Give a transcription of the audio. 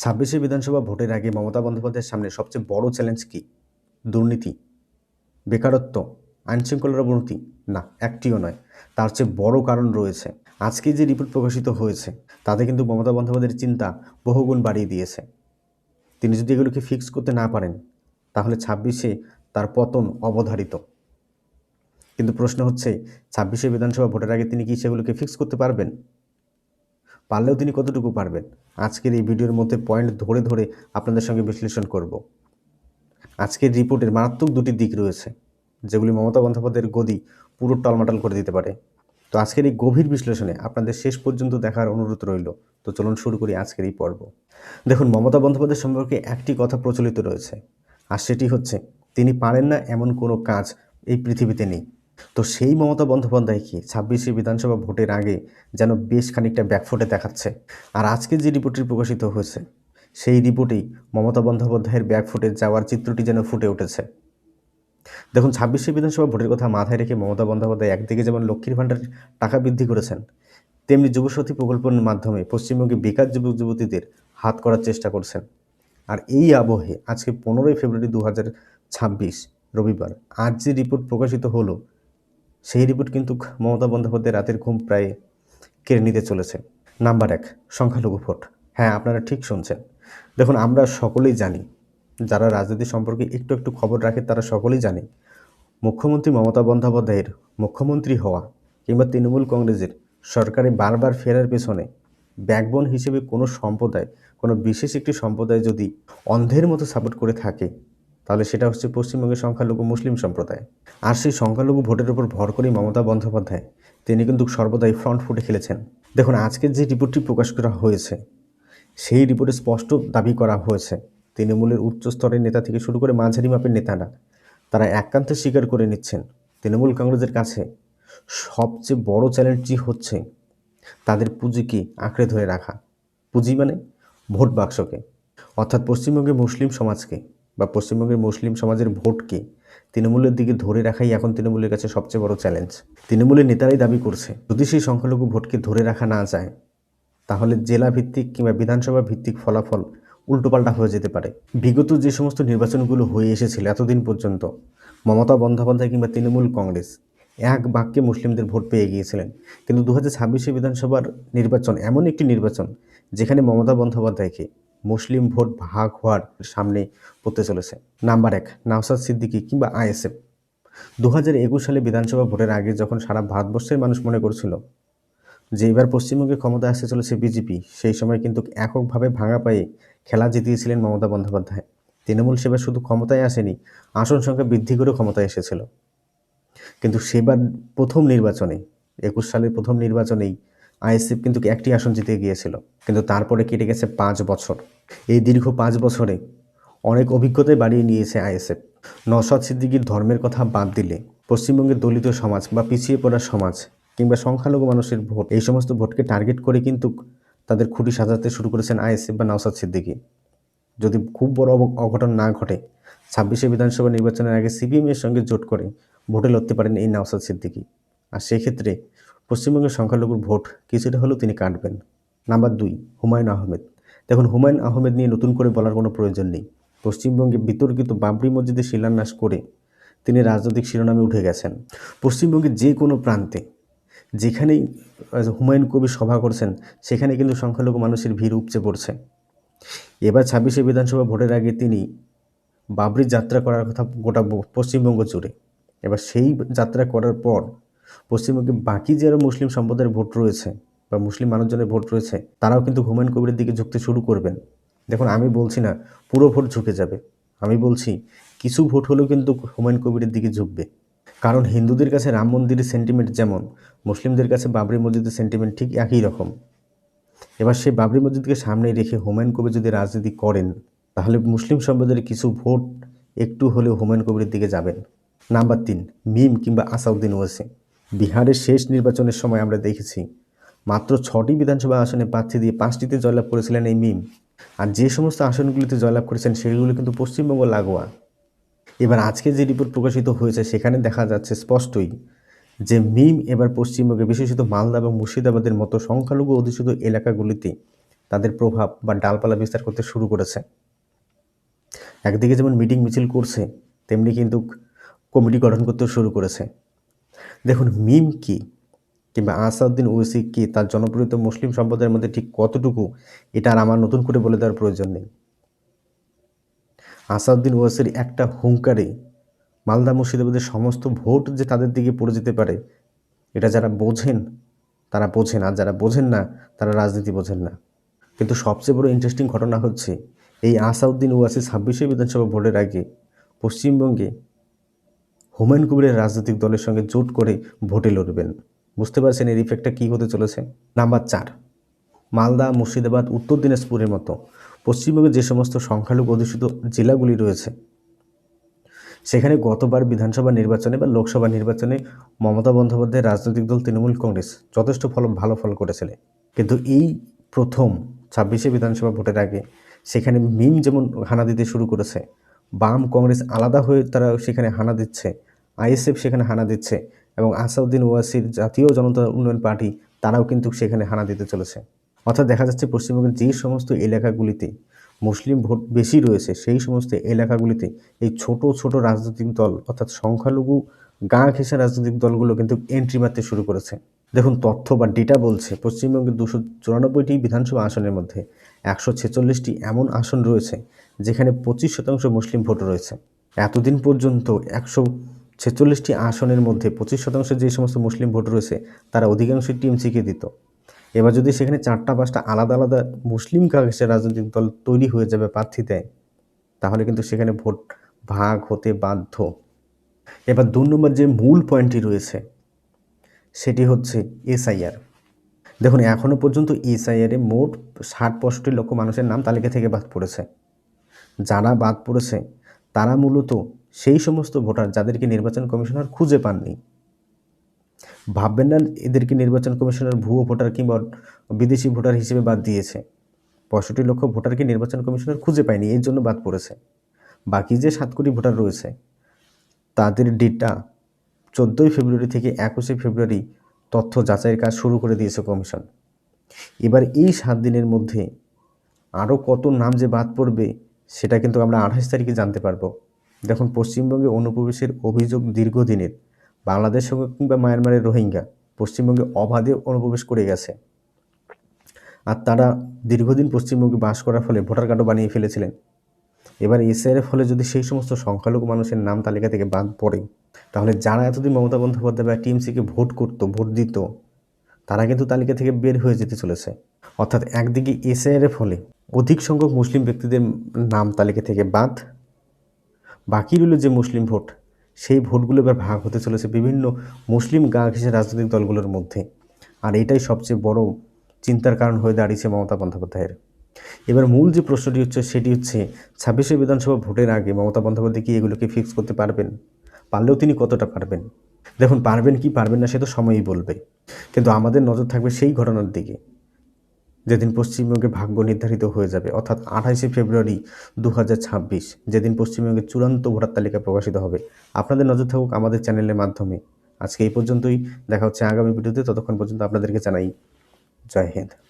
ছাব্বিশে বিধানসভা ভোটের আগে মমতা বন্দ্যোপাধ্যায়ের সামনে সবচেয়ে বড় চ্যালেঞ্জ কি? দুর্নীতি, বেকারত্ব, আইনশৃঙ্খলার অবনতি? না, একটিও নয়। তার চেয়ে বড় কারণ রয়েছে, আজকে যে রিপোর্ট প্রকাশিত হয়েছে, তাতে কিন্তু মমতা বন্দ্যোপাধ্যায়ের চিন্তা বহুগুণ বাড়িয়ে দিয়েছে। তিনি যদি এগুলোকে ফিক্স করতে না পারেন, তাহলে ছাব্বিশে তার পতন অবধারিত। কিন্তু প্রশ্ন হচ্ছে, ছাব্বিশে বিধানসভা ভোটের আগে তিনি কি সেগুলোকে ফিক্স করতে পারবেন? পারলেও তিনি কতটুকু পারবেন? আজকের এই ভিডিওর মধ্যে পয়েন্ট ধরে ধরে আপনাদের সঙ্গে বিশ্লেষণ করব। আজকের রিপোর্টের মারাত্মক দুটি দিক রয়েছে, যেগুলি মমতা বন্দ্যোপাধ্যায়ের গদি পুরো টলমাটাল করে দিতে পারে। তো আজকের এই গভীর বিশ্লেষণে আপনাদের শেষ পর্যন্ত দেখার অনুরোধ রইল। তো চলুন শুরু করি আজকের এই পর্ব। দেখুন, মমতা বন্দ্যোপাধ্যায় সম্পর্কে একটি কথা প্রচলিত রয়েছে, আর সেটি হচ্ছে, তিনি পারেন না এমন কোনো কাজ এই পৃথিবীতে নেই। তো সেই মমতা বন্দ্যোপাধ্যায়কে ছাব্বিশে বিধানসভা ভোটের আগে যেন বেশ খানিকটা ব্যাকফুটে দেখাচ্ছে? আর আজকে যে রিপোর্টটি প্রকাশিত হয়েছে, সেই রিপোর্টেই মমতা বন্দ্যোপাধ্যায়ের ব্যাকফুটে যাওয়ার চিত্রটি যেন ফুটে উঠেছে। দেখুন, ছাব্বিশে বিধানসভা ভোটের কথা মাথায় রেখে মমতা বন্দ্যোপাধ্যায় একদিকে যেমন লক্ষ্মীর ভাণ্ডারের টাকা বৃদ্ধি করেছেন, তেমনি যুবশক্তি প্রকল্পের মাধ্যমে পশ্চিমবঙ্গে বেকার যুবক যুবতীদের হাত করার চেষ্টা করছেন। আর এই আবহে আজকে পনেরোই ফেব্রুয়ারি দু হাজার ছাব্বিশ রবিবার আজ যে রিপোর্ট প্রকাশিত হলো সেই রিপোর্ট কিন্তু মমতা বন্দ্যোপাধ্যায় রাতের ঘুম প্রায় কেড়ে নিতে চলেছে। নাম্বার এক, সংখ্যালঘু ভোট। হ্যাঁ আপনারা ঠিক শুনছেন। দেখুন, আমরা সকলেই জানি, যারা রাজনীতি সম্পর্কে একটু একটু খবর রাখে, তারা সকলেই জানে, মুখ্যমন্ত্রী মমতা বন্দ্যোপাধ্যায়ের মুখ্যমন্ত্রী হওয়া কিংবা তৃণমূল কংগ্রেসের সরকারে বারবার ফেরার পেছনে ব্যাকবোন হিসেবে কোনো সম্প্রদায়, কোনো বিশেষ একটি সম্প্রদায় যদি অন্ধের মতো সাপোর্ট করে থাকে তাহলে সেটা হচ্ছে পশ্চিমবঙ্গের সংখ্যালঘু মুসলিম সম্প্রদায়। আর সেই সংখ্যালঘু ভোটের উপর ভর করেই মমতা বন্দ্যোপাধ্যায়, তিনি কিন্তু সর্বদাই ফ্রন্ট ফুটে খেলেছেন। দেখুন আজকের যে রিপোর্টটি প্রকাশ করা হয়েছে, সেই রিপোর্টে স্পষ্ট দাবি করা হয়েছে, তৃণমূলের উচ্চ স্তরের নেতা থেকে শুরু করে মাঝারি মাপের নেতারা, তারা একান্তে স্বীকার করে নিচ্ছেন, তৃণমূল কংগ্রেসের কাছে সবচেয়ে বড় চ্যালেঞ্জটি হচ্ছে তাদের পুঁজিকে আঁকড়ে ধরে রাখা। পুঁজি মানে ভোট বাক্সকে, অর্থাৎ পশ্চিমবঙ্গে মুসলিম সমাজকে বা পশ্চিমবঙ্গের মুসলিম সমাজের ভোটকে তৃণমূলের দিকে ধরে রাখাই এখন তৃণমূলের কাছে সবচেয়ে বড় চ্যালেঞ্জ তৃণমূলের নেতারাই দাবি করছে, যদি সেই সংখ্যালঘু ভোটকে ধরে রাখা না যায়, তাহলে জেলা ভিত্তিক কিংবা বিধানসভা ভিত্তিক ফলাফল উল্টোপাল্টা হয়ে যেতে পারে। বিগত যে সমস্ত নির্বাচনগুলো হয়ে এসেছিল এতদিন পর্যন্ত, মমতা বন্দ্যোপাধ্যায় কিংবা তৃণমূল কংগ্রেস এক বাক্যে মুসলিমদের ভোট পেয়ে গিয়েছিলেন। কিন্তু দু হাজার বিধানসভার নির্বাচন এমন একটি নির্বাচন, যেখানে মমতা বন্দ্যোপাধ্যায়কে মুসলিম ভোট ভাগ হওয়ার সামনে পড়তে চলেছে। নাম্বার এক, নাওসাদ সিদ্দিকী কিংবা আইএসএফ। দু হাজার একুশ সালে বিধানসভা ভোটের আগে যখন সারা ভারতবর্ষের মানুষ মনে করছিল যে এবার পশ্চিমবঙ্গে ক্ষমতা আসতে চলেছে বিজেপি, সেই সময় কিন্তু এককভাবে ভাঙা পায়ে খেলা জিতিয়েছিলেন মমতা বন্দ্যোপাধ্যায়। তৃণমূল সেবার শুধু ক্ষমতায় আসেনি, আসন সংখ্যা বৃদ্ধি করে ক্ষমতায় এসেছিল। কিন্তু সেবার প্রথম নির্বাচনে, একুশ সালের প্রথম নির্বাচনেই আইএসএফ কিন্তু একটি আসন জিতে গিয়েছিল, কিন্তু তারপরে কেটে গেছে পাঁচ বছর। এই দীর্ঘ পাঁচ বছরে অনেক অভিজ্ঞতাই বাড়িয়ে নিয়েছে আইএসএফ। নসাদ সিদ্দিকির ধর্মের কথা বাদ দিলে পশ্চিমবঙ্গের দলিত সমাজ বা পিছিয়ে পড়া সমাজ কিংবা সংখ্যালঘু মানুষের ভোট, এই সমস্ত ভোটকে টার্গেট করে কিন্তু তাদের খুঁটি সাজাতে শুরু করেছেন আইএসএফ বা নওসাদ সিদ্দিকী। যদি খুব বড় অঘটন না ঘটে, ছাব্বিশে বিধানসভা নির্বাচনের আগে সিপিএমের সঙ্গে জোট করে ভোটে লড়তে পারেন এই নওসাদ সিদ্দিকী। আর সেক্ষেত্রে পশ্চিমবঙ্গের সংখ্যালঘুর ভোট কিছুটা হলেও তিনি কাটবেন। নাম্বার দুই, হুমায়ুন আহমেদ। দেখুন, হুমায়ুন আহমেদ নিয়ে নতুন করে বলার কোনো প্রয়োজন নেই। পশ্চিমবঙ্গে বিতর্কিত বাবরি মসজিদে শিলান্যাস করে তিনি রাজনৈতিক শিরোনামে উঠে গেছেন। পশ্চিমবঙ্গের যে কোনো প্রান্তে যেখানেই হুমায়ুন কবির সভা করছেন, সেখানে কিন্তু সংখ্যালঘু মানুষের ভিড় উপচে পড়ছে। এবার ছাব্বিশে বিধানসভা ভোটের আগে তিনি বাবরি যাত্রা করার কথা গোটা পশ্চিমবঙ্গ জুড়ে। এবার সেই যাত্রা করার পর পশ্চিমবঙ্গে বাকি যারা মুসলিম সম্প্রদায়ের ভোট রয়েছে বা মুসলিম মানুষজনের ভোট রয়েছে, তারাও কিন্তু হুমায়ুন কবিরের দিকে ঝুঁকতে শুরু করবেন। দেখুন, আমি বলছি না, পুরো ভোট ঝুঁকে যাবে। আমি বলছি, কিছু ভোট হলেও কিন্তু হুমায়ুন কবিরের দিকে ঝুঁকবে। কারণ হিন্দুদের কাছে রাম মন্দিরের সেন্টিমেন্ট যেমন, মুসলিমদের কাছে বাবরি মসজিদের সেন্টিমেন্ট ঠিক একই রকম। এবার সেই বাবরি মসজিদকে সামনে রেখে হুমায়ুন কবির যদি রাজনীতি করেন, তাহলে মুসলিম সম্প্রদায়ের কিছু ভোট একটু হলেও হুমায়ুন কবিরের দিকে যাবেন। নাম্বার তিন, মিম কিংবা আসাউদ্দিন ওয়াসিম বিহারের শেষ নির্বাচনের সময় আমরা দেখেছি, মাত্র ছটি বিধানসভা আসনে প্রার্থী দিয়ে পাঁচটিতে জয়লাভ করেছিলেন এই মিম। আর যে সমস্ত আসনগুলিতে জয়লাভ করেছেন, সেগুলো কিন্তু পশ্চিমবঙ্গ লাগোয়া। এবার আজকে যে রিপোর্ট প্রকাশিত হয়েছে, সেখানে দেখা যাচ্ছে স্পষ্টই যে মিম এবার পশ্চিমবঙ্গে বিশেষত মালদা এবং মুর্শিদাবাদের মতো সংখ্যালঘু অধিষ্ঠিত এলাকাগুলিতে তাদের প্রভাব বা ডালপালা বিস্তার করতে শুরু করেছে। একদিকে যেমন মিটিং মিছিল করছে, তেমনি কিন্তু কমিটি গঠন করতে শুরু করেছে। দেখুন, মিম কি কিংবা আসাউদ্দিন ওয়েসি কি, তার জনপ্রিয়তা মুসলিম সম্প্রদায়ের মধ্যে ঠিক কতটুকু, এটা আর আমার নতুন করে বলে দেওয়ার প্রয়োজন নেই। আসাউদ্দিন ওয়াসির একটা হুঙ্কারে মালদা মুর্শিদাবাদের সমস্ত ভোট যে তাদের দিকে পড়ে যেতে পারে, এটা যারা বোঝেন, তারা বোঝেন, আর যারা বোঝেন না, তারা রাজনীতি বোঝেন না। কিন্তু সবচেয়ে বড় ইন্টারেস্টিং ঘটনা হচ্ছে, এই আসাউদ্দিন ওয়াসি ছাব্বিশে বিধানসভা ভোটের আগে পশ্চিমবঙ্গে হুমায়ুন কবিরের রাজনৈতিক দলের সঙ্গে জোট করে ভোটে লড়বেন। বুঝতে পারছেন এর ইফেক্টটা কী হতে চলেছে? নাম্বার চার, মালদা, মুর্শিদাবাদ, উত্তর দিনাজপুরের মতো পশ্চিমবঙ্গে যে সমস্ত সংখ্যালঘু অধ্যুষিত জেলাগুলি রয়েছে, সেখানে গতবার বিধানসভা নির্বাচনে বা লোকসভা নির্বাচনে মমতা বন্দ্যোপাধ্যায়ের রাজনৈতিক দল তৃণমূল কংগ্রেস যথেষ্ট ফল ভালো ফল করেছিল। কিন্তু এই প্রথম ছাব্বিশে বিধানসভা ভোটের আগে সেখানে মিম যেমন হানা দিতে শুরু করেছে, বাম কংগ্রেস আলাদা হয়ে তারা সেখানে হানা দিচ্ছে আইএসএফ সেখানে হানা দিচ্ছে এবং আসাউদ্দিন ওয়াসির জাতীয় জনতা উন্নয়ন পার্টি, তারাও কিন্তু সেখানে হানা দিতে চলেছে। অর্থাৎ দেখা যাচ্ছে পশ্চিমবঙ্গের যে সমস্ত এলাকাগুলিতে মুসলিম ভোট বেশি রয়েছে, সেই সমস্ত এলাকাগুলিতে এই ছোট ছোট রাজনৈতিক দল, অর্থাৎ সংখ্যালঘু গা ঘেঁষা রাজনৈতিক দলগুলো কিন্তু এন্ট্রি মারতে শুরু করেছে। দেখুন, তথ্য বা ডেটা বলছে পশ্চিমবঙ্গের দুশো চুরানব্বইটি বিধানসভা আসনের মধ্যে একশো ছেচল্লিশটি এমন আসন রয়েছে যেখানে পঁচিশ শতাংশ মুসলিম ভোট রয়েছে। এতদিন পর্যন্ত একশো ছেচল্লিশটি আসনের মধ্যে পঁচিশ শতাংশ যে সমস্ত মুসলিম ভোট রয়েছে, তারা অধিকাংশই টিএমসিকে দিত। এবার যদি সেখানে চারটা পাঁচটা আলাদা আলাদা মুসলিম কাগজের রাজনৈতিক দল তৈরি হয়ে যাবে প্রার্থী দেয়, তাহলে কিন্তু সেখানে ভোট ভাগ হতে বাধ্য। এবার দু নম্বর যে মূল পয়েন্টটি রয়েছে, সেটি হচ্ছে এসআইআর। দেখুন এখনও পর্যন্ত এসআইআরে মোট ষাট পঁয়ষট্টি লক্ষ মানুষের নাম তালিকা থেকে বাদ পড়েছে। যারা বাদ পড়েছে, তারা মূলত সেই সমস্ত ভোটার যাদেরকে নির্বাচন কমিশনার খুঁজে পাননি। ভাববেন না এদেরকে নির্বাচন কমিশনার ভুয়ো ভোটার কিংবা বিদেশি ভোটার হিসেবে বাদ দিয়েছে। পঁয়ষট্টি লক্ষ ভোটারকে নির্বাচন কমিশনার খুঁজে পায়নি, এর জন্য বাদ পড়েছে। বাকি যে সাত কোটি ভোটার রয়েছে, তাদের ডেটা চোদ্দোই ফেব্রুয়ারি থেকে একুশে ফেব্রুয়ারি তথ্য যাচাইয়ের কাজ শুরু করে দিয়েছে কমিশন। এবার এই সাত দিনের মধ্যে আরও কত নাম যে বাদ পড়বে, সেটা কিন্তু আমরা আঠাশ তারিখে জানতে পারব। দেখুন, পশ্চিমবঙ্গে অনুপ্রবেশের অভিযোগ দীর্ঘদিনের। বাংলাদেশ সঙ্গে কিংবা মায়ানমারের রোহিঙ্গা, পশ্চিমবঙ্গে অবাধে অনুপ্রবেশ করে গেছে। আর তারা দীর্ঘদিন পশ্চিমবঙ্গে বাস করার ফলে ভোটার কার্ডও বানিয়ে ফেলেছিলেন। এবার এসআইয়ের ফলে যদি সেই সমস্ত সংখ্যালঘু মানুষের নাম তালিকা থেকে বাদ পড়ে, তাহলে যারা এতদিন মমতা বন্দ্যোপাধ্যায় বা টিএমসিকে ভোট করতো, ভোট দিত, তারা কিন্তু তালিকা থেকে বের হয়ে যেতে চলেছে। অর্থাৎ একদিকে এসআইয়ের ফলে অধিক সংখ্যক মুসলিম ব্যক্তিদের নাম তালিকা থেকে বাদ বাকি রইল যে মুসলিম ভোট, সেই ভোটগুলো এবার ভাগ হতে চলেছে বিভিন্ন মুসলিম গা ঘেঁষে রাজনৈতিক দলগুলোর মধ্যে। আর এটাই সবচেয়ে বড় চিন্তার কারণ হয়ে দাঁড়িয়েছে মমতা বন্দ্যোপাধ্যায়ের। এবার মূল যে প্রশ্নটি হচ্ছে, সেটি হচ্ছে, ছাব্বিশে বিধানসভা ভোটের আগে মমতা বন্দ্যোপাধ্যায় কি এগুলোকে ফিক্স করতে পারবেন? পারলেও তিনি কতটা পারবেন? দেখুন, পারবেন কি পারবেন না সে তো সময়ই বলবে। কিন্তু আমাদের নজর থাকবে সেই ঘটনার দিকে। যেদিন পশ্চিমবঙ্গে ভাগ্য নির্ধারিত হয়ে যাবে, অর্থাৎ আঠাইশে ফেব্রুয়ারি দু হাজার ছাব্বিশ, যেদিন পশ্চিমবঙ্গের চূড়ান্ত ভোটার তালিকা প্রকাশিত হবে। আপনাদের নজর থাকুক আমাদের চ্যানেলের মাধ্যমে। আজকে এই পর্যন্তই। দেখা হচ্ছে আগামী ভিডিওতে। ততক্ষণ পর্যন্ত আপনাদেরকে জানাই, জয় হিন্দ।